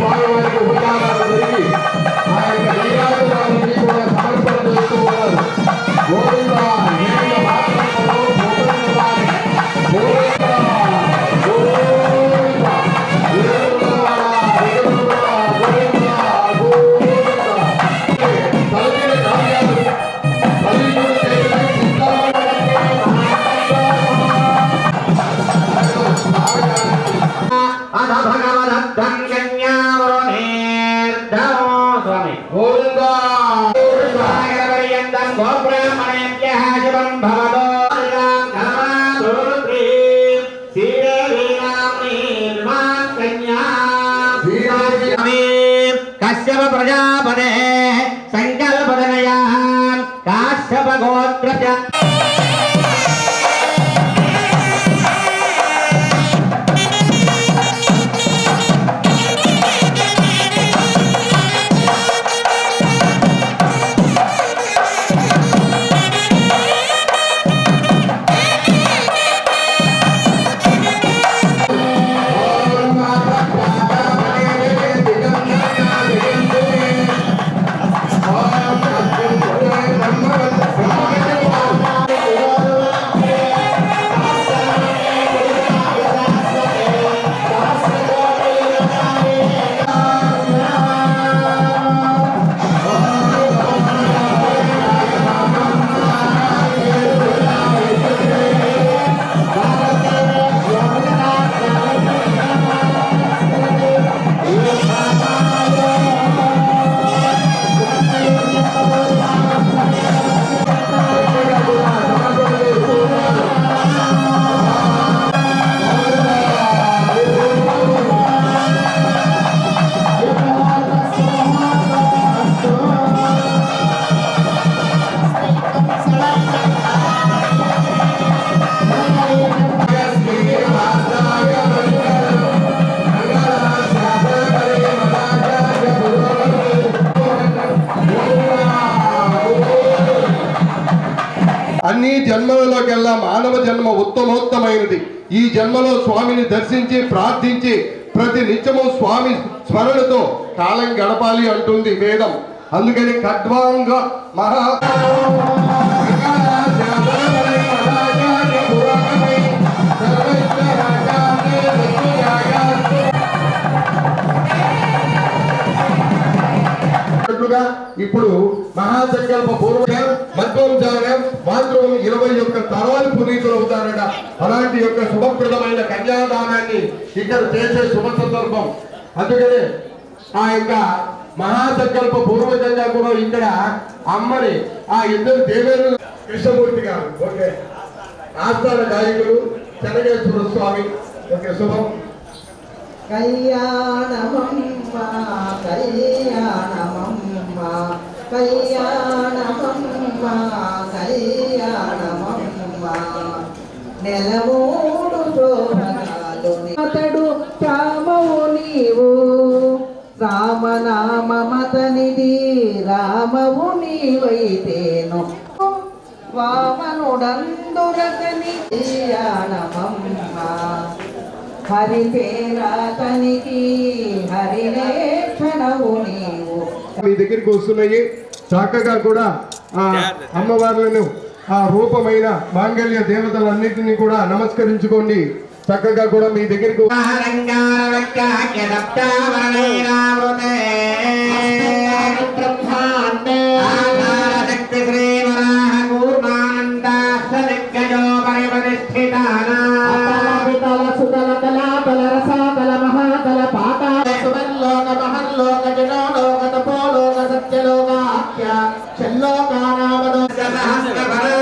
పాలవారికి ఉపకారాలు జరిగి సిద్ధామో స్వామి గోవిందో గోపర్యంతం గోబ్రాహ్మణ్య శుభం భవతో కశ్యప ప్రజాపదే సంకల్పదనయా కాశ్యప గోత్ర జన్మలలోకెల్లా మానవ జన్మ ఉత్తమోత్తమైనది. ఈ జన్మలో స్వామిని దర్శించి ప్రార్థించి ప్రతి నిత్యము స్వామి స్మరణతో కాలం గడపాలి అంటుంది వేదం. అందుకని ఖడ్వాంగ మహా ఇప్పుడు మహాసంకల్ప పూర్వం మధ్వంజానం మాత్రం ఇరవై యొక్క తరాలు పునీతులు అవుతారట. అలాంటి యొక్క శుభప్రదమైన కన్యాదానాన్ని ఇక్కడ చేసే శుభ సందర్భం. అందుకనే ఆ యొక్క మహాసంకల్ప పూర్వజంగా కూడా ఇక్కడ అమ్మని ఆ ఇద్దరు దేవేరు కృష్ణమూర్తి గారు. ఓకే. ఆస్థాన గాయకులు చెనగేశ్వర స్వామి. ఓకే శుభం. కళ్యాణమమ్మ కళ్యాణమమ్మ. కళ్యాణమమ్మ కళ్యాణమమ్మ నెలమూడు శోభనాలు అతడు రామవు నీవు రామనామమతనిది రామవు నీవైతేను వామనుడందురకని కళ్యాణమమ్మ హరి పేరాతనికి హరినే క్షణవు నీవు మీ దగ్గరికి వస్తున్నాయి. చక్కగా కూడా ఆ అమ్మవార్లను ఆ రూపమైన మాంగళ్య దేవతలన్నిటిని కూడా నమస్కరించుకోండి. చక్కగా కూడా మీ దగ్గరికి రంగారక్యాఖ్యదప్తావరణైరావృతే ఆధారశక్తి శ్రీవరాహ కూర్మానందాస్తనిగ్గజో తపోలోక సత్యలోక ఆఖ్య